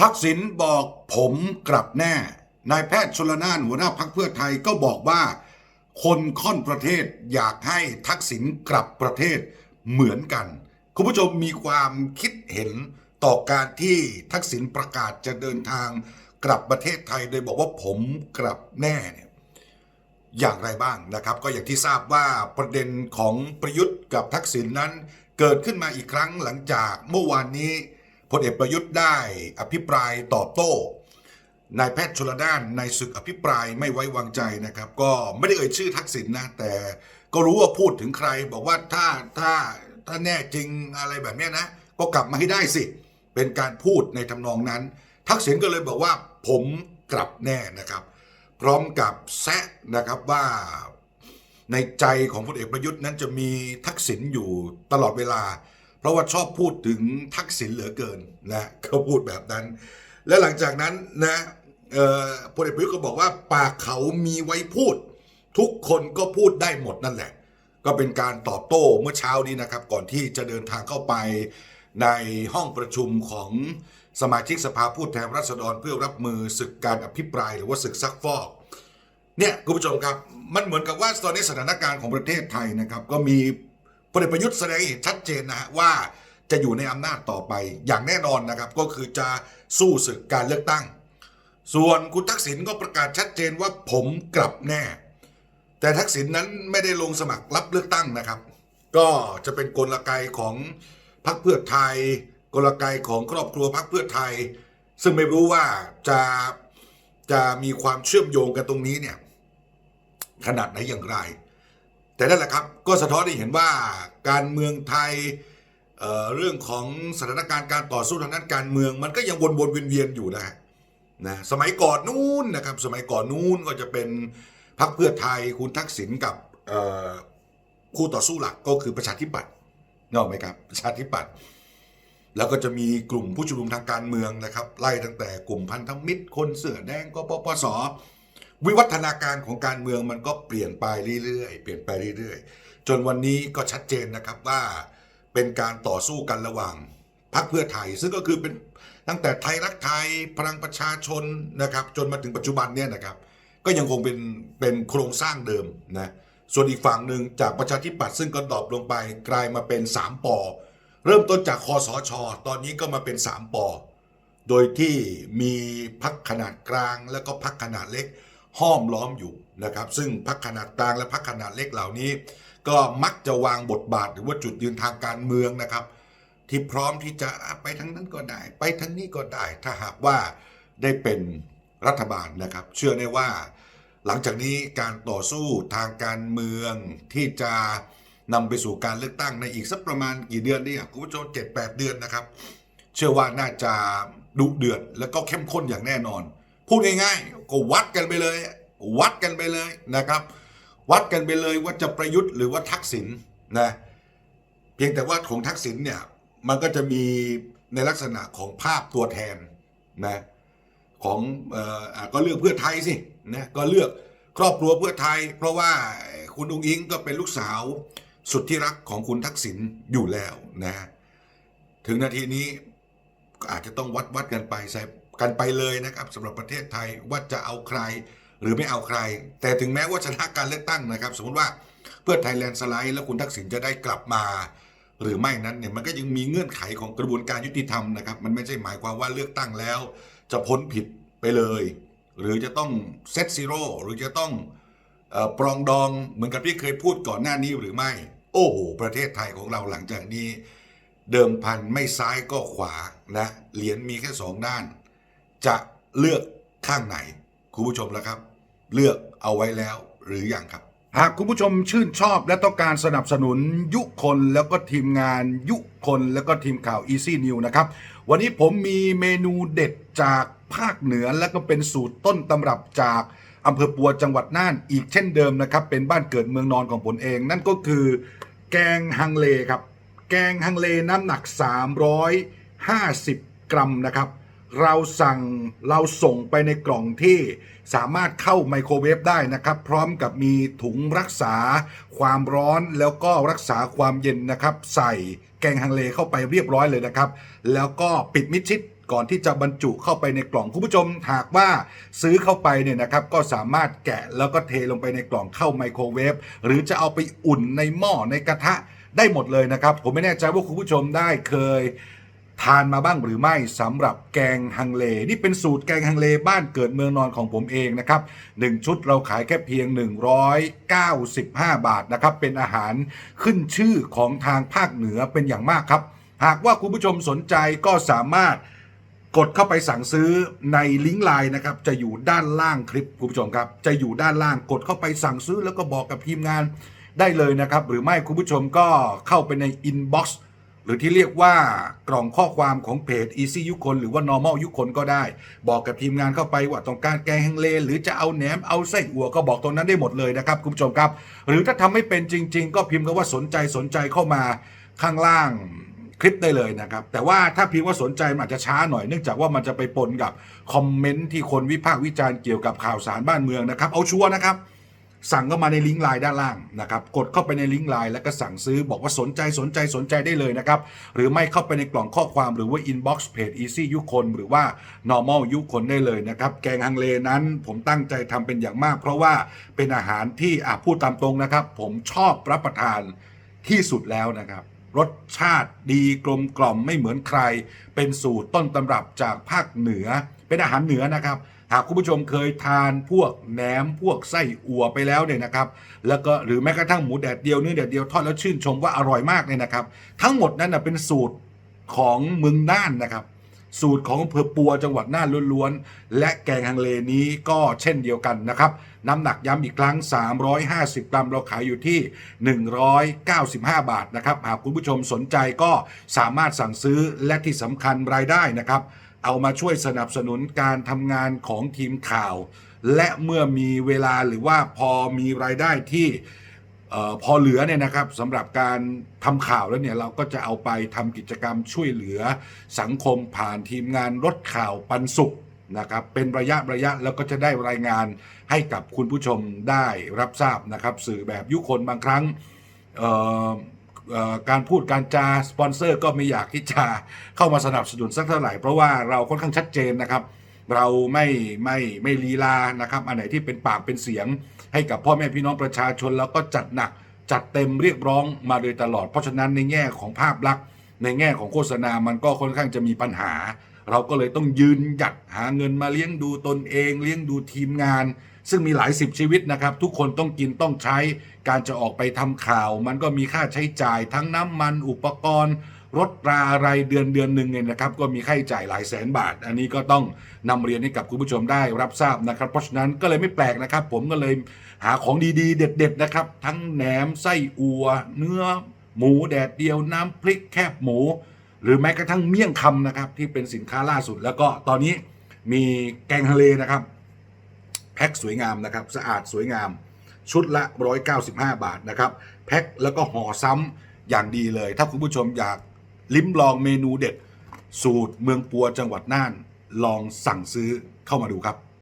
ทักษิณบอกผมกลับแน่ นายแพทย์ชลนานหัวหน้าพักเพื่อไทยก็บอกว่า คนค่อนประเทศอยากให้ทักษิณกลับประเทศเหมือนกัน คุณผู้ชมมีความคิดเห็นต่อการที่ทักษิณประกาศจะเดินทางกลับประเทศไทยโดยบอกว่าผมกลับแน่เนี่ยอย่างไรบ้างนะครับ ก็อย่างที่ทราบว่าประเด็นของประยุทธ์กับทักษิณนั้น เกิดขึ้นมาอีกครั้งหลังจากเมื่อวานนี้ พลเอกประยุทธ์ได้อภิปรายตอบโต้นายแพทย์ชลด้านในศึกอภิปรายไม่ไว้วางใจนะครับ ก็ไม่ได้เอ่ยชื่อทักษิณนะแต่ก็รู้ว่าพูดถึงใคร บอกว่าถ้าถ้าถ้าแน่จริงอะไรแบบนี้นะ ก็กลับมาให้ได้สิ เป็นการพูดในทำนองนั้น ทักษิณก็เลยบอกว่าผมกลับแน่นะครับ พร้อมกับแซะนะครับว่าในใจของพลเอกประยุทธ์นั้นจะมีทักษิณอยู่ตลอดเวลา ราะว่าชอบพูดถึงทักษิณเหลือเกินนะเขาพูดแบบนั้น และหลังจากนั้นนะพลเอกประยุทธ์ก็บอกว่าปากเขามีไว้พูด ทุกคนก็พูดได้หมดนั่นแหละ ก็เป็นการตอบโต้เมื่อเช้านี้นะครับ ก่อนที่จะเดินทางเข้าไปในห้องประชุมของสมาชิกสภาผู้แทนราษฎรเพื่อรับมือศึกการอภิปรายหรือว่าศึกซักฟอกเนี่ยคุณผู้ชมครับ มันเหมือนกับว่าตอนนี้สถานการณ์ของประเทศไทยนะครับ ก็มี พลเอกประยุทธ์แสดงให้เห็นชัดเจนนะฮะว่าจะอยู่ในอำนาจต่อไปอย่างแน่นอนนะครับ ก็คือจะสู้ศึกการเลือกตั้ง ส่วนคุณทักษิณก็ประกาศชัดเจนว่าผมกลับแน่ แต่ทักษิณนั้นไม่ได้ลงสมัครรับเลือกตั้งนะครับ ก็จะเป็นกลไกของพรรคเพื่อไทย กลไกของครอบครัวพรรคเพื่อไทย ซึ่งไม่รู้ว่าจะจะมีความเชื่อมโยงกันตรงนี้เนี่ยขนาดไหนอย่างไร แต่นั่นแหละครับก็สะท้อนให้เห็นว่าการเมืองไทยเเรื่องของสถานการณ์การต่อสู้ทางด้านการเมือง มันก็ยังวนๆเวียนๆอยู่นะฮะนะสมัยก่อนนู้นนะครับสมัยก่อนนู้นก็จะเป็นพรรคเพื่อไทยคุณทักษิณกับคู่ต่อสู้หลักก็คือประชาธิปัตย์นออกไหมครับประชาธิปัตย์แล้วก็จะมีกลุ่มผู้ชุมนุมทางการเมืองนะครับ ไล่ตั้งแต่กลุ่มพันธมิตร คนเสื้อแดงกปปส วิวัฒนาการของการเมืองมันก็เปลี่ยนไปเรื่อยๆ เปลี่ยนไปเรื่อยๆ จนวันนี้ก็ชัดเจนนะครับว่าเป็นการต่อสู้กันระหว่างพรรคเพื่อไทย ซึ่งก็คือเป็นตั้งแต่ไทยรักไทยพลังประชาชนนะครับ จนมาถึงปัจจุบันเนี่ยนะครับ ก็ยังคงเป็นเป็นโครงสร้างเดิมนะส่วนอีกฝั่งหนึ่งจากประชาธิปัตย์ซึ่งก็ดรอปลงไปกลายมาเป็น 3ปอเริ่มต้นจากคอสช ตอนนี้ก็มาเป็น 3ปอโดยที่มีพักขนาดกลางแล้วก็พักขนาดเล็ก ห้อมล้อมอยู่นะครับ ซึ่งพักขนาดกลางและพักขนาดเล็กเหล่านี้ ก็มักจะวางบทบาทหรือว่าจุดยืนทางการเมืองนะครับ ที่พร้อมที่จะไปทางนั้นก็ได้ ไปทางนี้ก็ได้ ถ้าหากว่าได้เป็นรัฐบาลนะครับ เชื่อได้ว่าหลังจากนี้การต่อสู้ทางการเมืองที่จะนำไปสู่การเลือกตั้งในอีกสักประมาณกี่เดือนนี่คุณผู้ชมเจ็ดแปดเดือนนะครับ เชื่อว่าน่าจะดุเดือดแล้วก็เข้มข้นอย่างแน่นอน พูดง่ายๆก็วัดกันไปเลย วัดกันไปเลยนะครับ วัดกันไปเลยว่าจะประยุทธ์หรือว่าทักษิณนะเพียงแต่ว่าของทักษิณเนี่ยมันก็จะมีในลักษณะของภาพตัวแทนนะของเออก็เลือกเพื่อไทยสินะก็เลือกครอบครัวเพื่อไทย เพราะว่าคุณอุ้งอิงก็เป็นลูกสาวสุดที่รักของคุณทักษิณอยู่แล้วนะถึงนาทีนี้ก็อาจจะต้องวัดวัดกันไปใส่ กันไปเลยนะครับสำหรับประเทศไทยว่าจะเอาใครหรือไม่เอาใคร แต่ถึงแม้ว่าชนะการเลือกตั้งนะครับ สมมติว่าเพื่อไทยแลนด์สไลด์แล้วคุณทักษิณจะได้กลับมา หรือไม่นั้นเนี่ยมันก็ยังมีเงื่อนไขของกระบวนการยุติธรรมนะครับมันไม่ใช่หมายความว่าเลือกตั้งแล้ว จะพ้นผิดไปเลย หรือจะต้องเซตซีโร่หรือจะต้องออปรองดองเหมือนกับที่เคยพูดก่อนหน้านี้หรือไม่ โอ้โห ประเทศไทยของเราหลังจากนี้ เดิมพันไม่ซ้ายก็ขวานะเหรียญมีแค่สองด้าน จะเลือกข้างไหน คุณผู้ชมแล้วครับ เลือกเอาไว้แล้วหรืออยังครับ หากคุณผู้ชมชื่นชอบและต้องการสนับสนุนยุคนแล้วก็ทีมงานยุคนแล้วก็ทีมข่าว Easy New นะครับ วันนี้ผมมีเมนูเด็ดจากภาคเหนือและก็เป็นสูตรต้นตำรับจากอำเภอปัวจังหวัดน่านอีกเช่นเดิมนะครับ เป็นบ้านเกิดเมืองนอนของผมเอง นั่นก็คือ แกงฮังเลครับ แกงฮังเลน้ำหนัก 350 กรัมนะครับ เราสั่งเราส่งไปในกล่องที่สามารถเข้าไมโครเวฟได้นะครับ พร้อมกับมีถุงรักษาความร้อนแล้วก็รักษาความเย็นนะครับ ใส่แกงฮังเลเข้าไปเรียบร้อยเลยนะครับ แล้วก็ปิดมิดชิดก่อนที่จะบรรจุเข้าไปในกล่องคุณผู้ชมหากว่าซื้อเข้าไปเนี่ยนะครับ ก็สามารถแกะแล้วก็เทลงไปในกล่องเข้าไมโครเวฟหรือจะเอาไปอุ่นในหม้อในกระทะได้หมดเลยนะครับ ผมไม่แน่ใจว่าคุณผู้ชมได้เคย ทานมาบ้างหรือไม่สำหรับแกงฮังเล นี่เป็นสูตรแกงฮังเลบ้านเกิดเมืองนอนของผมเองนะครับ 1 ชุดเราขายแค่เพียง 195 บาทนะครับ เป็นอาหารขึ้นชื่อของทางภาคเหนือเป็นอย่างมากครับ หากว่าคุณผู้ชมสนใจก็สามารถกดเข้าไปสั่งซื้อในลิงก์ไลน์นะครับ จะอยู่ด้านล่างคลิปคุณผู้ชมครับ จะอยู่ด้านล่างกดเข้าไปสั่งซื้อแล้วก็บอกกับทีมงานได้เลยนะครับ หรือไม่คุณผู้ชมก็เข้าไปในอินบ็อกซ์ หรือที่เรียกว่ากล่องข้อความของเพจ Easy ยุคนหรือว่า Normal ยุคนก็ได้ บอกกับทีมงานเข้าไปว่าต้องการแกงฮังเลหรือจะเอาแหนมเอาไส้อั่วก็บอกตรงนั้นได้หมดเลยนะครับคุณผู้ชมครับ หรือถ้าทำไม่เป็นจริง ๆ ก็พิมพ์คำว่าสนใจสนใจเข้ามาข้างล่างคลิปได้เลยนะครับ แต่ว่าถ้าพิมพ์ว่าสนใจมันอาจจะช้าหน่อยเนื่องจากว่ามันจะไปปนกับคอมเมนต์ที่คนวิพากษ์วิจารณ์เกี่ยวกับข่าวสารบ้านเมืองนะครับ เอาชัวร์นะครับ สั่งเข้ามาในลิงก์ไลน์ด้านล่างนะครับ กดเข้าไปในลิงก์ไลน์แล้วก็สั่งซื้อบอกว่าสนใจสนใจสนใจได้เลยนะครับ หรือไม่เข้าไปในกล่องข้อความหรือว่า inbox เพจ easy ยุคนหรือว่า normal ยุคนได้เลยนะครับ แกงฮังเลนั้นผมตั้งใจทำเป็นอย่างมาก เพราะว่าเป็นอาหารที่อะพูดตามตรงนะครับ ผมชอบรับประทานที่สุดแล้วนะครับรสชาติดีกลมกล่อมไม่เหมือนใคร เป็นสูตรต้นตำรับจากภาคเหนือ เป็นอาหารเหนือนะครับ หากคุณผู้ชมเคยทานพวกแหนมพวกไส้อั่วไปแล้วเนี่ยนะครับแล้วก็หรือแม้กระทั่งหมูแดดเดียวเนื้อแดดเดียวทอดแล้วชื่นชมว่าอร่อยมากเลยนะครับ ทั้งหมดนั้นนะเป็นสูตรของเมืองน่านนะครับ สูตรของอำเภอปัวจังหวัดน่านล้วนๆและแกงฮังเลนี้ก็เช่นเดียวกันนะครับน้ำหนักย้ำอีกครั้ง 350 กรัมเราขายอยู่ที่ 195 บาทนะครับหากคุณผู้ชมสนใจก็สามารถสั่งซื้อและที่สำคัญรายได้นะครับ เอามาช่วยสนับสนุนการทำงานของทีมข่าว และเมื่อมีเวลาหรือว่าพอมีรายได้ที่พอเหลือเนี่ยนะครับสำหรับการทำข่าวแล้วเนี่ยเราก็จะเอาไปทำกิจกรรมช่วยเหลือสังคมผ่านทีมงานรถข่าวปันสุขนะครับเป็นระยะระยะแล้วก็จะได้รายงานให้กับคุณผู้ชมได้รับทราบนะครับ สื่อแบบยุคนบางครั้ง การพูดการจาสปอนเซอร์ก็ไม่อยากที่จะเข้ามาสนับสนุนสักเท่าไหร่ เพราะว่าเราค่อนข้างชัดเจนนะครับ เราไม่ไม่ไม่ลีลานะครับ อันไหนที่เป็นปากเป็นเสียง ให้กับพ่อแม่พี่น้องประชาชนแล้วก็จัดหนักจัดเต็มเรียกร้องมาโดยตลอด เพราะฉะนั้นในแง่ของภาพลักษณ์ ในแง่ของโฆษณามันก็ค่อนข้างจะมีปัญหา เราก็เลยต้องยืนหยัดหาเงินมาเลี้ยงดูตนเอง เลี้ยงดูทีมงาน ซึ่งมีหลายสิบชีวิตนะครับ ทุกคนต้องกินต้องใช้ การจะออกไปทำข่าว มันก็มีค่าใช้จ่ายทั้งน้ำมันอุปกรณ์รถราอะไรเดือนเดือนหนึ่งเนี่ยนะครับ ก็มีค่าใช้จ่ายหลายแสนบาท อันนี้ก็ต้องนำเรียนให้กับคุณผู้ชมได้รับทราบนะครับ เพราะฉะนั้นก็เลยไม่แปลกนะครับ ผมก็เลยหาของดีๆ เด็ด ๆ นะครับ ทั้งแหนมไส้อัว เนื้อ หมูแดดเดียวน้ำพริกแคบหมู หรือแม้กระทั่งเมี่ยงคำนะครับที่เป็นสินค้าล่าสุด แล้วก็ตอนนี้มีแกงทะเลนะครับ แพ็คสวยงามนะครับสะอาดสวยงาม ชุดละ 195 บาทนะครับแพ็คแล้วก็ห่อซ้ำอย่างดีเลย ถ้าคุณผู้ชมอยากลิ้มลองเมนูเด็ด สูตรเมืองปัวจังหวัดน่าน ลองสั่งซื้อเข้ามาดูครับ